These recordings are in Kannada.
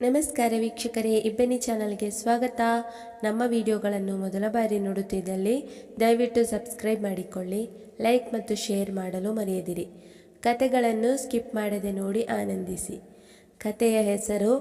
ನಮಸ್ಕಾರ ವೀಕ್ಷಕರೇ, ಇಬ್ಬನಿ ಚಾನಲ್ಗೆ ಸ್ವಾಗತ. ನಮ್ಮ ವಿಡಿಯೋಗಳನ್ನು ಮೊದಲ ಬಾರಿ ನೋಡುತ್ತಿದ್ದಲ್ಲಿ ದಯವಿಟ್ಟು ಸಬ್ಸ್ಕ್ರೈಬ್ ಮಾಡಿಕೊಳ್ಳಿ, ಲೈಕ್ ಮತ್ತು ಶೇರ್ ಮಾಡಲು ಮರೆಯದಿರಿ. ಕತೆಗಳನ್ನು ಸ್ಕಿಪ್ ಮಾಡದೆ ನೋಡಿ ಆನಂದಿಸಿ. ಕತೆಯ ಹೆಸರು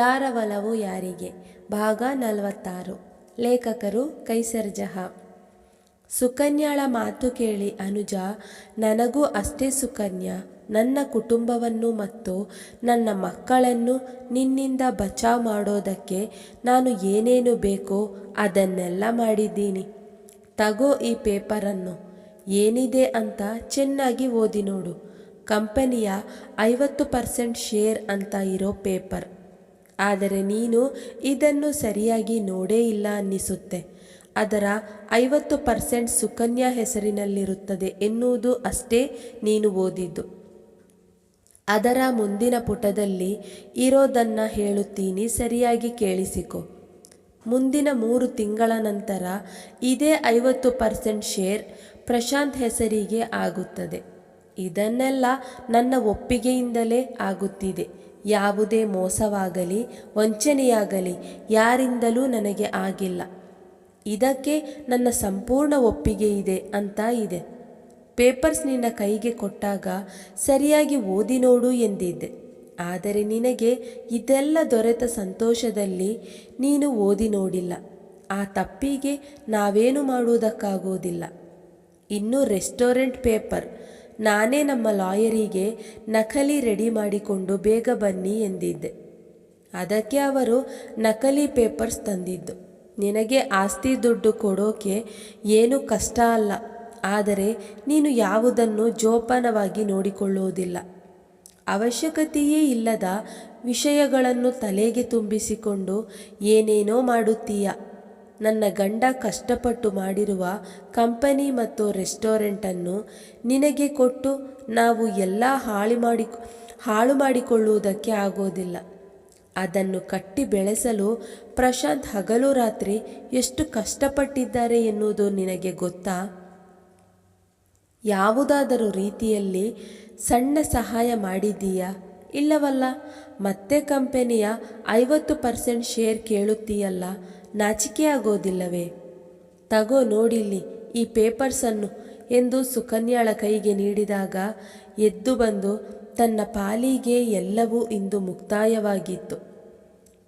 ಯಾರ ಒಲವು ಯಾರಿಗೆ? ಭಾಗ ನಲವತ್ತಾರು. ಲೇಖಕರು ಕೈಸರ್ ಜಹಾ. ಸುಕನ್ಯಾಳ ಮಾತು ಕೇಳಿ ಅನುಜ, ನನಗೂ ಅಷ್ಟೇ ಸುಕನ್ಯಾ ನನ್ನ ಕುಟುಂಬವನ್ನು ಮತ್ತು ನನ್ನ ಮಕ್ಕಳನ್ನು ನಿನ್ನಿಂದ ಬಚಾವ್ ಮಾಡೋದಕ್ಕೆ ನಾನು ಏನೇನು ಬೇಕೋ ಅದನ್ನೆಲ್ಲ ಮಾಡಿದ್ದೀನಿ. ತಗೋ ಈ ಪೇಪರನ್ನು. ಏನಿದೆ ಅಂತ ಚೆನ್ನಾಗಿ ಓದಿ ನೋಡು. ಕಂಪನಿಯ ಐವತ್ತು ಪರ್ಸೆಂಟ್ ಶೇರ್ ಅಂತ ಇರೋ ಪೇಪರ್. ಆದರೆ ನೀನು ಇದನ್ನು ಸರಿಯಾಗಿ ನೋಡೇ ಇಲ್ಲ ಅನ್ನಿಸುತ್ತೆ. ಅದರ ಐವತ್ತು ಪರ್ಸೆಂಟ್ ಸುಕನ್ಯಾ ಹೆಸರಿನಲ್ಲಿರುತ್ತದೆ ಎನ್ನುವುದು ಅಷ್ಟೇ ನೀನು ಓದಿದ್ದು. ಅದರ ಮುಂದಿನ ಪುಟದಲ್ಲಿ ಇರೋದನ್ನು ಹೇಳುತ್ತೀನಿ, ಸರಿಯಾಗಿ ಕೇಳಿಸಿಕೊ. ಮುಂದಿನ ಮೂರು ತಿಂಗಳ ನಂತರ ಇದೇ ಐವತ್ತು ಪರ್ಸೆಂಟ್ ಶೇರ್ ಪ್ರಶಾಂತ್ ಹೆಸರಿಗೆ ಆಗುತ್ತದೆ. ಇದನ್ನೆಲ್ಲ ನನ್ನ ಒಪ್ಪಿಗೆಯಿಂದಲೇ ಆಗುತ್ತಿದೆ. ಯಾವುದೇ ಮೋಸವಾಗಲಿ, ವಂಚನೆಯಾಗಲಿ ಯಾರಿಂದಲೂ ನನಗೆ ಆಗಿಲ್ಲ. ಇದಕ್ಕೆ ನನ್ನ ಸಂಪೂರ್ಣ ಒಪ್ಪಿಗೆ ಇದೆ ಅಂತ ಇದೆ. ಪೇಪರ್ಸ್ ನಿನ್ನ ಕೈಗೆ ಕೊಟ್ಟಾಗ ಸರಿಯಾಗಿ ಓದಿ ನೋಡು ಎಂದಿದ್ದೆ. ಆದರೆ ನಿನಗೆ ಇದೆಲ್ಲ ದೊರೆತ ಸಂತೋಷದಲ್ಲಿ ನೀನು ಓದಿ ನೋಡಿಲ್ಲ. ಆ ತಪ್ಪಿಗೆ ನಾವೇನು ಮಾಡುವುದಕ್ಕಾಗೋದಿಲ್ಲ. ಇನ್ನು ರೆಸ್ಟೋರೆಂಟ್ ಪೇಪರ್. ನಾನೇ ನಮ್ಮ ಲಾಯರಿಗೆ ನಕಲಿ ರೆಡಿ ಮಾಡಿಕೊಂಡು ಬೇಗ ಬನ್ನಿ ಎಂದಿದ್ದೆ. ಅದಕ್ಕೆ ಅವರು ನಕಲಿ ಪೇಪರ್ಸ್ ತಂದಿದ್ದು. ನಿನಗೆ ಆಸ್ತಿ ದುಡ್ಡು ಕೊಡೋಕೆ ಏನು ಕಷ್ಟ ಅಲ್ಲ. ಆದರೆ ನೀನು ಯಾವುದನ್ನು ಜೋಪಾನವಾಗಿ ನೋಡಿಕೊಳ್ಳುವುದಿಲ್ಲ. ಅವಶ್ಯಕತೆಯೇ ಇಲ್ಲದ ವಿಷಯಗಳನ್ನು ತಲೆಗೆ ತುಂಬಿಸಿಕೊಂಡು, ಏನೇನೋ ಮಾಡುತ್ತೀಯ? ನನ್ನ ಗಂಡ ಕಷ್ಟಪಟ್ಟು ಮಾಡಿರುವ ಕಂಪನಿ ಮತ್ತು ರೆಸ್ಟೋರೆಂಟನ್ನು ನಿನಗೆ ಕೊಟ್ಟು ನಾವು ಎಲ್ಲ ಹಾಳು ಮಾಡಿ, ಹಾಳು ಮಾಡಿಕೊಳ್ಳುವುದಕ್ಕೆ ಆಗೋದಿಲ್ಲ. ಅದನ್ನು ಕಟ್ಟಿ ಬೆಳೆಸಲು ಪ್ರಶಾಂತ್ ಹಗಲು ರಾತ್ರಿ ಎಷ್ಟು ಕಷ್ಟಪಟ್ಟಿದ್ದಾರೆ ಎನ್ನುವುದು ನಿನಗೆ ಗೊತ್ತಾ? ಯಾವುದಾದರೂ ರೀತಿಯಲ್ಲಿ ಸಣ್ಣ ಸಹಾಯ ಮಾಡಿದ್ದೀಯಾ? ಇಲ್ಲವಲ್ಲ. ಮತ್ತೆ ಕಂಪನಿಯ ಐವತ್ತು ಪರ್ಸೆಂಟ್ ಶೇರ್ ಕೇಳುತ್ತೀಯಲ್ಲ. ನಾಚಿಕೆ ಆಗೋದಿಲ್ಲವೇ ತಗೋ ನೋಡಿಲ್ಲಿ ಈ ಪೇಪರ್ಸನ್ನು ಎಂದು ಸುಕನ್ಯಾಳ ಕೈಗೆ ನೀಡಿದಾಗ ಎದ್ದು ಬಂದು ತನ್ನ ಪಾಲಿಗೆ ಎಲ್ಲವೂ ಇಂದು ಮುಕ್ತಾಯವಾಗಿತ್ತು.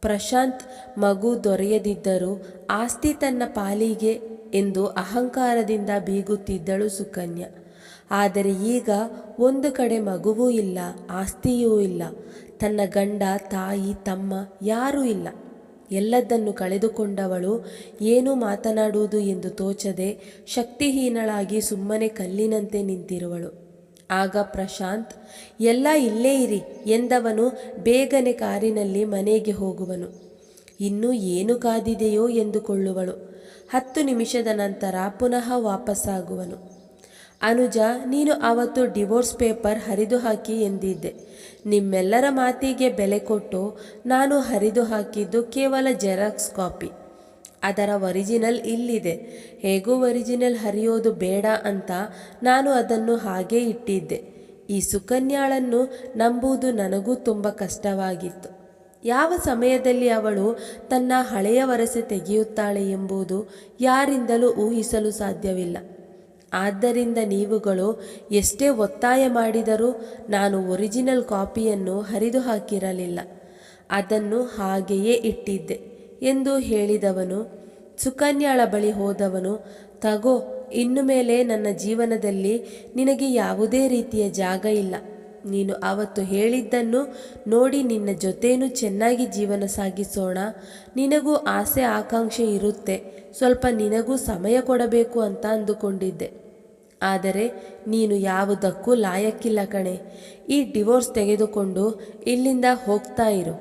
ಪ್ರಶಾಂತ್ ಮಗು ದೊರೆಯದಿದ್ದರೂ ಆಸ್ತಿ ತನ್ನ ಪಾಲಿಗೆ ಎಂದು ಅಹಂಕಾರದಿಂದ ಬೀಗುತ್ತಿದ್ದಳು ಸುಕನ್ಯಾ. ಆದರೆ ಈಗ ಒಂದು ಕಡೆ ಮಗುವೂ ಇಲ್ಲ, ಆಸ್ತಿಯೂ ಇಲ್ಲ. ತನ್ನ ಗಂಡ, ತಾಯಿ, ತಮ್ಮ ಯಾರೂ ಇಲ್ಲ. ಎಲ್ಲದನ್ನು ಕಳೆದುಕೊಂಡವಳು ಏನು ಮಾತನಾಡುವುದು ಎಂದು ತೋಚದೆ ಶಕ್ತಿಹೀನಳಾಗಿ ಸುಮ್ಮನೆ ಕಲ್ಲಿನಂತೆ ನಿಂತಿರುವಳು. ಆಗ ಪ್ರಶಾಂತ್, ಎಲ್ಲ ಇಲ್ಲೇ ಇರಿ ಎಂದವನು ಬೇಗನೆ ಕಾರಿನಲ್ಲಿ ಮನೆಗೆ ಹೋಗುವನು. ಇನ್ನೂ ಏನು ಕಾದಿದೆಯೋ ಎಂದುಕೊಳ್ಳುವಳು. ಹತ್ತು ನಿಮಿಷದ ನಂತರ ಪುನಃ ವಾಪಸ್ಸಾಗುವನು. ಅನುಜ, ನೀನು ಆವತ್ತು ಡಿವೋರ್ಸ್ ಪೇಪರ್ ಹರಿದು ಹಾಕಿ ಎಂದಿದ್ದೆ. ನಿಮ್ಮೆಲ್ಲರ ಮಾತಿಗೆ ಬೆಲೆ ಕೊಟ್ಟು ನಾನು ಹರಿದು ಹಾಕಿದ್ದು ಕೇವಲ ಜೆರಾಕ್ಸ್ ಕಾಪಿ. ಅದರ ಒರಿಜಿನಲ್ ಇಲ್ಲಿದೆ. ಹೇಗೂ ಒರಿಜಿನಲ್ ಹರಿಯೋದು ಬೇಡ ಅಂತ ನಾನು ಅದನ್ನು ಹಾಗೇ ಇಟ್ಟಿದ್ದೆ. ಈ ಸುಕನ್ಯಾಳನ್ನು ನಂಬುವುದು ನನಗೂ ತುಂಬ ಕಷ್ಟವಾಗಿತ್ತು. ಯಾವ ಸಮಯದಲ್ಲಿ ಅವಳು ತನ್ನ ಹಳೆಯ ವರಸೆ ತೆಗೆಯುತ್ತಾಳೆ ಎಂಬುದು ಯಾರಿಂದಲೂ ಊಹಿಸಲು ಸಾಧ್ಯವಿಲ್ಲ. ಆದ್ದರಿಂದ ನೀವುಗಳು ಎಷ್ಟೇ ಒತ್ತಾಯ ಮಾಡಿದರೂ ನಾನು ಒರಿಜಿನಲ್ ಕಾಪಿಯನ್ನು ಹರಿದು ಹಾಕಿರಲಿಲ್ಲ ಅದನ್ನು ಹಾಗೆಯೇ ಇಟ್ಟಿದ್ದೆ ಎಂದು ಹೇಳಿದವನು, ಸುಕನ್ಯಾಳ ಬಳಿ ಹೋದವನು, ತಗೋ, ಇನ್ನು ಮೇಲೆ ನನ್ನ ಜೀವನದಲ್ಲಿ ನಿನಗೆ ಯಾವುದೇ ರೀತಿಯ ಜಾಗ ಇಲ್ಲ. ನೀನು ಅವತ್ತು ಹೇಳಿದ್ದನ್ನು ನೋಡಿ ನಿನ್ನ ಜೊತೆಯೂ ಚೆನ್ನಾಗಿ ಜೀವನ ಸಾಗಿಸೋಣ. ನಿನಗೂ ಆಸೆ ಆಕಾಂಕ್ಷೆ ಇರುತ್ತೆ. ಸ್ವಲ್ಪ ನಿನಗೂ ಸಮಯ ಕೊಡಬೇಕು ಅಂತ ಅಂದುಕೊಂಡಿದ್ದೆ. ಆದರೆ ನೀನು ಯಾವುದಕ್ಕೂ ಲಾಯಕ್ಕಿಲ್ಲ ಕಣೆ. ಈ ಡಿವೋರ್ಸ್ ತೆಗೆದುಕೊಂಡು ಇಲ್ಲಿಂದ ಹೋಗ್ತಾ ಇರು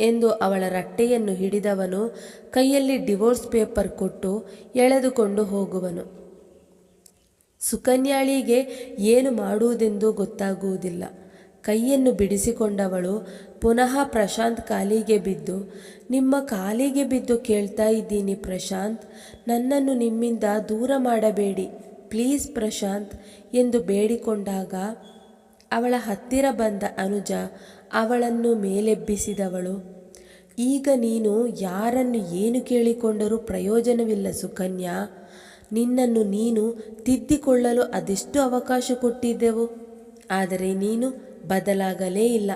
ಎಂದು ಅವಳ ರಟ್ಟೆಯನ್ನು ಹಿಡಿದವನು ಕೈಯಲ್ಲಿ ಡಿವೋರ್ಸ್ ಪೇಪರ್ ಕೊಟ್ಟು ಎಳೆದುಕೊಂಡು ಹೋಗುವನು. ಸುಕನ್ಯಾಳಿಗೆ ಏನು ಮಾಡುವುದೆಂದು ಗೊತ್ತಾಗುವುದಿಲ್ಲ. ಕೈಯನ್ನು ಬಿಡಿಸಿಕೊಂಡವಳು ಪುನಃ ಪ್ರಶಾಂತ್ ಕಾಲಿಗೆ ಬಿದ್ದು, ನಿಮ್ಮ ಕಾಲಿಗೆ ಬಿದ್ದು ಕೇಳ್ತಾ ಇದ್ದೀನಿ ಪ್ರಶಾಂತ್, ನನ್ನನ್ನು ನಿಮ್ಮಿಂದ ದೂರ ಮಾಡಬೇಡಿ. ಪ್ಲೀಸ್ ಪ್ರಶಾಂತ್ ಎಂದು ಬೇಡಿಕೊಂಡಾಗ ಅವಳ ಹತ್ತಿರ ಬಂದ ಅನುಜ ಅವಳನ್ನು ಮೇಲೆಬ್ಬಿಸಿದವಳು. ಈಗ ನೀನು ಯಾರನ್ನು ಏನು ಕೇಳಿಕೊಂಡರೂ ಪ್ರಯೋಜನವಿಲ್ಲ ಸುಕನ್ಯಾ. ನಿನ್ನನ್ನು ನೀನು ತಿದ್ದಿಕೊಳ್ಳಲು ಅದೆಷ್ಟು ಅವಕಾಶ ಕೊಟ್ಟಿದ್ದೆವು? ಆದರೆ ನೀನು ಬದಲಾಗಲೇ ಇಲ್ಲ.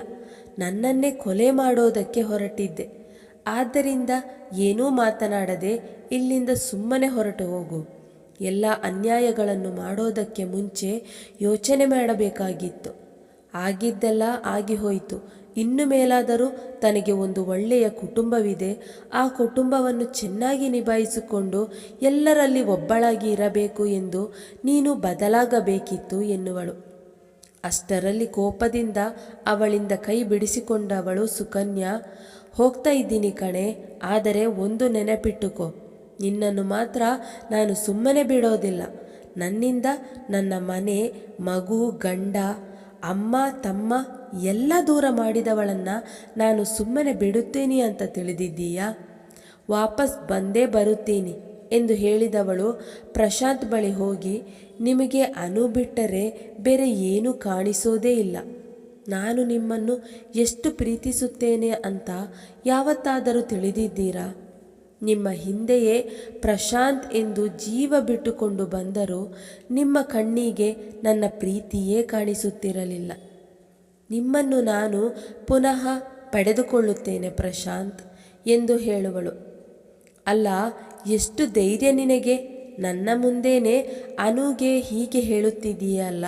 ನನ್ನನ್ನೇ ಕೊಲೆ ಮಾಡೋದಕ್ಕೆ ಹೊರಟಿದ್ದೆ. ಆದ್ದರಿಂದ ಏನೂ ಮಾತನಾಡದೆ ಇಲ್ಲಿಂದ ಸುಮ್ಮನೆ ಹೊರಟು ಹೋಗು. ಎಲ್ಲ ಅನ್ಯಾಯಗಳನ್ನು ಮಾಡೋದಕ್ಕೆ ಮುಂಚೆ ಯೋಚನೆ ಮಾಡಬೇಕಾಗಿತ್ತು. ಆಗಿದ್ದೆಲ್ಲ ಆಗಿ ಹೋಯಿತು ಇನ್ನು ಮೇಲಾದರೂ ತನಗೆ ಒಂದು ಒಳ್ಳೆಯ ಕುಟುಂಬವಿದೆ. ಆ ಕುಟುಂಬವನ್ನು ಚೆನ್ನಾಗಿ ನಿಭಾಯಿಸಿಕೊಂಡು ಎಲ್ಲರಲ್ಲಿ ಒಬ್ಬಳಾಗಿ ಇರಬೇಕು ಎಂದು ನೀನು ಬದಲಾಗಬೇಕಿತ್ತು ಎನ್ನುವಳು. ಅಷ್ಟರಲ್ಲಿ ಕೋಪದಿಂದ ಅವಳಿಂದ ಕೈ ಬಿಡಿಸಿಕೊಂಡವಳು ಸುಕನ್ಯಾ, ಹೋಗ್ತಾ ಇದ್ದೀನಿ ಕಣೆ, ಆದರೆ ಒಂದು ನೆನಪಿಟ್ಟುಕೋ. ನಿನ್ನನ್ನು ಮಾತ್ರ ನಾನು ಸುಮ್ಮನೆ ಬಿಡೋದಿಲ್ಲ. ನನ್ನಿಂದ ನನ್ನ ಮನೆ, ಮಗು, ಗಂಡ, ಅಮ್ಮ, ತಮ್ಮ ಎಲ್ಲ ದೂರ ಮಾಡಿದವಳನ್ನು ನಾನು ಸುಮ್ಮನೆ ಬಿಡುತ್ತೇನೆ ಅಂತ ತಿಳಿದಿದ್ದೀಯಾ? ವಾಪಸ್ ಬಂದೇ ಬರುತ್ತೀನಿ ಎಂದು ಹೇಳಿದವಳು ಪ್ರಶಾಂತ್ ಬಳಿ ಹೋಗಿ, ನಿಮಗೆ ಅನು ಬಿಟ್ಟರೆ ಬೇರೆ ಏನೂ ಕಾಣಿಸೋದೇ ಇಲ್ಲ. ನಾನು ನಿಮ್ಮನ್ನು ಎಷ್ಟು ಪ್ರೀತಿಸುತ್ತೇನೆ ಅಂತ ಯಾವತ್ತಾದರೂ ತಿಳಿದಿದ್ದೀರಾ? ನಿಮ್ಮ ಹಿಂದೆಯೇ ಪ್ರಶಾಂತ್ ಎಂದು ಜೀವ ಬಿಟ್ಟುಕೊಂಡು ಬಂದರೂ ನಿಮ್ಮ ಕಣ್ಣಿಗೆ ನನ್ನ ಪ್ರೀತಿಯೇ ಕಾಣಿಸುತ್ತಿರಲಿಲ್ಲ. ನಿಮ್ಮನ್ನು ನಾನು ಪುನಃ ಪಡೆದುಕೊಳ್ಳುತ್ತೇನೆ ಪ್ರಶಾಂತ್ ಎಂದು ಹೇಳುವಳು. ಅಲ್ಲ, ಎಷ್ಟು ಧೈರ್ಯ ನಿನಗೆ? ನನ್ನ ಮುಂದೇನೆ ಅನುಗೆ ಹೀಗೆ ಹೇಳುತ್ತಿದ್ದೀಯಲ್ಲ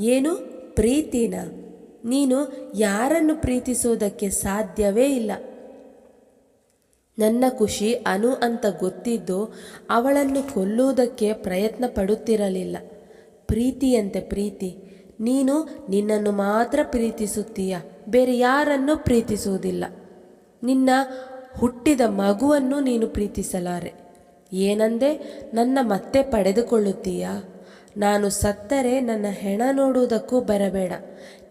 ಏನು? ಪ್ರೀತಿನ? ನೀನು ಯಾರನ್ನು ಪ್ರೀತಿಸೋದಕ್ಕೆ ಸಾಧ್ಯವೇ ಇಲ್ಲ. ನನ್ನ ಖುಷಿ ಅನು ಅಂತ ಗೊತ್ತಿದ್ದು ಅವಳನ್ನು ಕೊಲ್ಲುವುದಕ್ಕೆ ಪ್ರಯತ್ನ ಪಡುತ್ತಿರಲಿಲ್ಲ ಪ್ರೀತಿಯಂತೆ ಪ್ರೀತಿ, ನೀನು ನಿನ್ನನ್ನು ಮಾತ್ರ ಪ್ರೀತಿಸುತ್ತೀಯ? ಬೇರೆ ಯಾರನ್ನೂ ಪ್ರೀತಿಸುವುದಿಲ್ಲ. ನಿನ್ನ ಹುಟ್ಟಿದ ಮಗುವನ್ನು ನೀನು ಪ್ರೀತಿಸಲಾರೆ. ಏನಂದೆ, ನನ್ನ ಮತ್ತೆ ಪಡೆದುಕೊಳ್ಳುತ್ತೀಯಾ? ನಾನು ಸತ್ತರೆ ನನ್ನ ಹೆಣ ನೋಡುವುದಕ್ಕೂ ಬರಬೇಡ.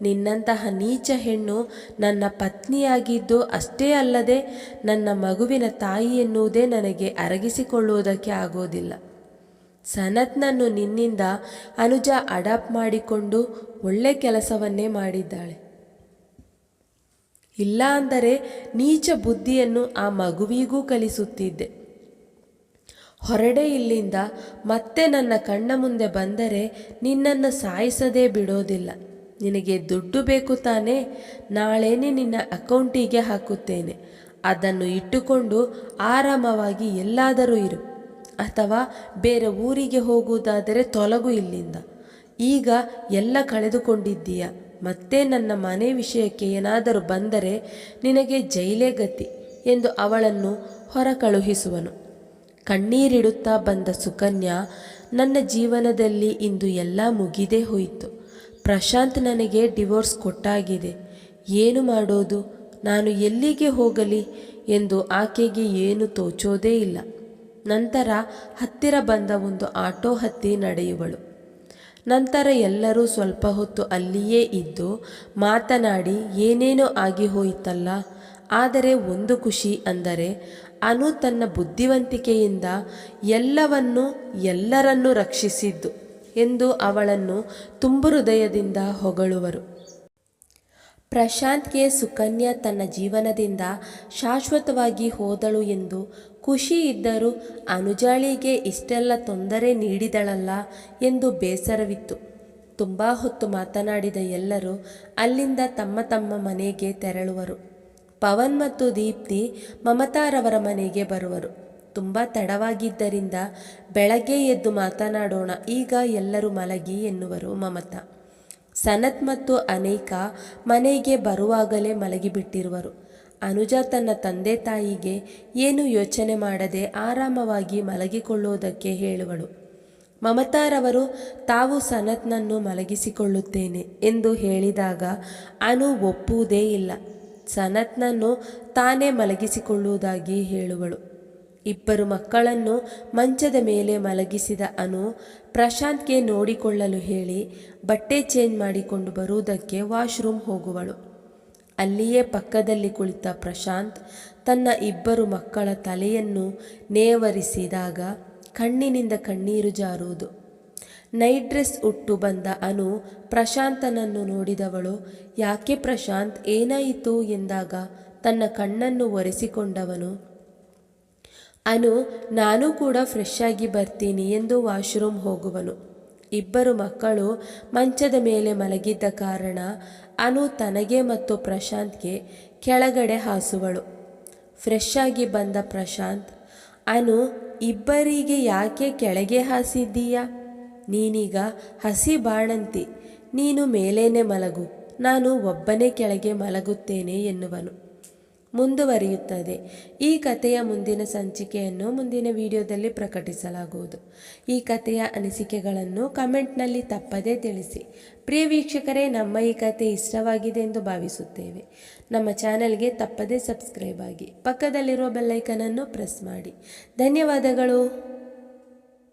ನಿನ್ನಂತಹ ನೀಚ ಹೆಣ್ಣು ನನ್ನ ಪತ್ನಿಯಾಗಿದ್ದು ಅಷ್ಟೇ ಅಲ್ಲದೆ ನನ್ನ ಮಗುವಿನ ತಾಯಿ ಎನ್ನುವುದೇ ನನಗೆ ಅರಗಿಸಿಕೊಳ್ಳುವುದಕ್ಕೆ ಆಗೋದಿಲ್ಲ ಸನತ್ನನ್ನು ನಿನ್ನಿಂದ ಅನುಜ ಅಡಾಪ್ಟ್ ಮಾಡಿಕೊಂಡು ಒಳ್ಳೆ ಕೆಲಸವನ್ನೇ ಮಾಡಿದ್ದಾಳೆ. ಇಲ್ಲ ಅಂದರೆ ನೀಚ ಬುದ್ಧಿಯನ್ನು ಆ ಮಗುವಿಗೂ ಕಲಿಸುತ್ತಿದ್ದೆ. ಹೊರಡೆ ಇಲ್ಲಿಂದ ಮತ್ತೆ ನನ್ನ ಕಣ್ಣ ಮುಂದೆ ಬಂದರೆ ನಿನ್ನನ್ನು ಸಾಯಿಸದೇ ಬಿಡೋದಿಲ್ಲ. ನಿನಗೆ ದುಡ್ಡು ಬೇಕು ತಾನೇ, ನಾಳೆನೇ ನಿನ್ನ ಅಕೌಂಟಿಗೆ ಹಾಕುತ್ತೇನೆ. ಅದನ್ನು ಇಟ್ಟುಕೊಂಡು ಆರಾಮವಾಗಿ ಎಲ್ಲಾದರೂ ಇರು. ಅಥವಾ ಬೇರೆ ಊರಿಗೆ ಹೋಗುವುದಾದರೆ ತೊಲಗು ಇಲ್ಲಿಂದ. ಈಗ ಎಲ್ಲ ಕಳೆದುಕೊಂಡಿದ್ದೀಯ? ಮತ್ತೆ ನನ್ನ ಮನೆ ವಿಷಯಕ್ಕೆ ಏನಾದರೂ ಬಂದರೆ ನಿನಗೆ ಜೈಲೇ ಗತಿ ಎಂದು ಅವಳನ್ನು ಹೊರ ಕಳುಹಿಸುವನು ಕಣ್ಣೀರಿಡುತ್ತಾ ಬಂದ ಸುಕನ್ಯಾ, ನನ್ನ ಜೀವನದಲ್ಲಿ ಇಂದು ಎಲ್ಲ ಮುಗಿದೇ ಹೋಯಿತು. ಪ್ರಶಾಂತ್ ನನಗೆ ಡಿವೋರ್ಸ್ ಕೊಟ್ಟಾಗಿದೆ. ಏನು ಮಾಡೋದು? ನಾನು ಎಲ್ಲಿಗೆ ಹೋಗಲಿ ಎಂದು ಆಕೆಗೆ ಏನು ತೋಚೋದೇ ಇಲ್ಲ. ನಂತರ ಹತ್ತಿರ ಬಂದ ಒಂದು ಆಟೋ ಹತ್ತಿ ನಡೆಯುವಳು. ನಂತರ ಎಲ್ಲರೂ ಸ್ವಲ್ಪ ಹೊತ್ತು ಅಲ್ಲಿಯೇ ಇದ್ದು ಮಾತನಾಡಿ, ಏನೇನೋ ಆಗಿ ಹೋಯಿತಲ್ಲ, ಆದರೆ ಒಂದು ಖುಷಿ ಅಂದರೆ ಅನು ತನ್ನ ಬುದ್ಧಿವಂತಿಕೆಯಿಂದ ಎಲ್ಲವನ್ನೂ ಎಲ್ಲರನ್ನೂ ರಕ್ಷಿಸಿದ್ದು ಎಂದು ಅವಳನ್ನು ತುಂಬು ಹೃದಯದಿಂದ ಹೊಗಳುವರು. ಪ್ರಶಾಂತ್ಗೆ ಸುಕನ್ಯಾ ತನ್ನ ಜೀವನದಿಂದ ಶಾಶ್ವತವಾಗಿ ಹೋದಳು ಎಂದು ಖುಷಿ ಇದ್ದರೂ ಅನುಜಾಳಿಗೆ ಇಷ್ಟೆಲ್ಲ ತೊಂದರೆ ನೀಡಿದಳಲ್ಲ ಎಂದು ಬೇಸರವಿತ್ತು. ತುಂಬ ಹೊತ್ತು ಮಾತನಾಡಿದ ಎಲ್ಲರೂ ಅಲ್ಲಿಂದ ತಮ್ಮ ತಮ್ಮ ಮನೆಗೆ ತೆರಳುವರು. ಪವನ್ ಮತ್ತು ದೀಪ್ತಿ ಮಮತಾರವರ ಮನೆಗೆ ಬರುವರು. ತುಂಬ ತಡವಾಗಿದ್ದರಿಂದ ಬೆಳಗ್ಗೆ ಎದ್ದು ಮಾತನಾಡೋಣ, ಈಗ ಎಲ್ಲರೂ ಮಲಗಿ ಎನ್ನುವರು ಮಮತಾ. ಸನತ್ ಮತ್ತು ಅನೇಕ ಮನೆಗೆ ಬರುವಾಗಲೇ ಮಲಗಿಬಿಟ್ಟಿರುವರು. ಅನುಜ ತನ್ನ ತಂದೆ ತಾಯಿಗೆ ಏನು ಯೋಚನೆ ಮಾಡದೆ ಆರಾಮವಾಗಿ ಮಲಗಿಕೊಳ್ಳುವುದಕ್ಕೆ ಹೇಳುವಳು. ಮಮತಾರವರು, ತಾವು ಸನತ್ನನ್ನು ಮಲಗಿಸಿಕೊಳ್ಳುತ್ತೇನೆ ಎಂದು ಹೇಳಿದಾಗ ಅನು ಒಪ್ಪುವುದೇ ಇಲ್ಲ. ಸನತ್ನನ್ನು ತಾನೇ ಮಲಗಿಸಿಕೊಳ್ಳುವುದಾಗಿ ಹೇಳುವಳು. ಇಬ್ಬರು ಮಕ್ಕಳನ್ನು ಮಂಚದ ಮೇಲೆ ಮಲಗಿಸಿದ ಅನು ಪ್ರಶಾಂತ್ಗೆ ನೋಡಿಕೊಳ್ಳಲು ಹೇಳಿ ಬಟ್ಟೆ ಚೇಂಜ್ ಮಾಡಿಕೊಂಡು ಬರುವುದಕ್ಕೆ ವಾಶ್ರೂಮ್ ಹೋಗುವಳು. ಅಲ್ಲಿಯೇ ಪಕ್ಕದಲ್ಲಿ ಕುಳಿತ ಪ್ರಶಾಂತ್ ತನ್ನ ಇಬ್ಬರು ಮಕ್ಕಳ ತಲೆಯನ್ನು ನೇವರಿಸಿದಾಗ ಕಣ್ಣಿನಿಂದ ಕಣ್ಣೀರು ಜಾರುವುದು. ನೈಟ್ ಡ್ರೆಸ್ ಉಟ್ಟು ಬಂದ ಅನು ಪ್ರಶಾಂತನನ್ನು ನೋಡಿದವಳು, ಯಾಕೆ ಪ್ರಶಾಂತ್, ಏನಾಯಿತು? ಎಂದಾಗ ತನ್ನ ಕಣ್ಣನ್ನು ಒರೆಸಿಕೊಂಡವನು, ಅನು, ನಾನು ಕೂಡ ಫ್ರೆಶ್ ಆಗಿ ಬರ್ತೀನಿ ಎಂದು ವಾಶ್ರೂಮ್ ಹೋಗುವನು. ಇಬ್ಬರು ಮಕ್ಕಳು ಮಂಚದ ಮೇಲೆ ಮಲಗಿದ್ದ ಕಾರಣ ಅನು ತನಗೆ ಮತ್ತು ಪ್ರಶಾಂತ್ಗೆ ಕೆಳಗಡೆ ಹಾಸುವಳು. ಫ್ರೆಶ್ ಆಗಿ ಬಂದ ಪ್ರಶಾಂತ್, ಅನು ಇಬ್ಬರಿಗೆ ಯಾಕೆ ಕೆಳಗೆ ಹಾಸಿದ್ದೀಯಾ? ನೀನೀಗ ಹಸಿ ಬಾಣಂತಿ, ನೀನು ಮೇಲೇನೆ ಮಲಗು, ನಾನು ಒಬ್ಬನೇ ಕೆಳಗೆ ಮಲಗುತ್ತೇನೆ ಎನ್ನುವನು. ಮುಂದುವರಿಯುತ್ತದೆ. ಈ ಕಥೆಯ ಮುಂದಿನ ಸಂಚಿಕೆಯನ್ನು ಮುಂದಿನ ವಿಡಿಯೋದಲ್ಲಿ ಪ್ರಕಟಿಸಲಾಗುವುದು. ಈ ಕಥೆಯ ಅನಿಸಿಕೆಗಳನ್ನು ಕಮೆಂಟ್ನಲ್ಲಿ ತಪ್ಪದೇ ತಿಳಿಸಿ. ಪ್ರಿಯ ವೀಕ್ಷಕರೇ, ನಮ್ಮ ಈ ಕಥೆ ಇಷ್ಟವಾಗಿದೆ ಎಂದು ಭಾವಿಸುತ್ತೇವೆ. ನಮ್ಮ ಚಾನೆಲ್ಗೆ ತಪ್ಪದೇ ಸಬ್ಸ್ಕ್ರೈಬ್ ಆಗಿ ಪಕ್ಕದಲ್ಲಿರುವ ಬೆಲ್ಲೈಕನನ್ನು ಪ್ರೆಸ್ ಮಾಡಿ. ಧನ್ಯವಾದಗಳು.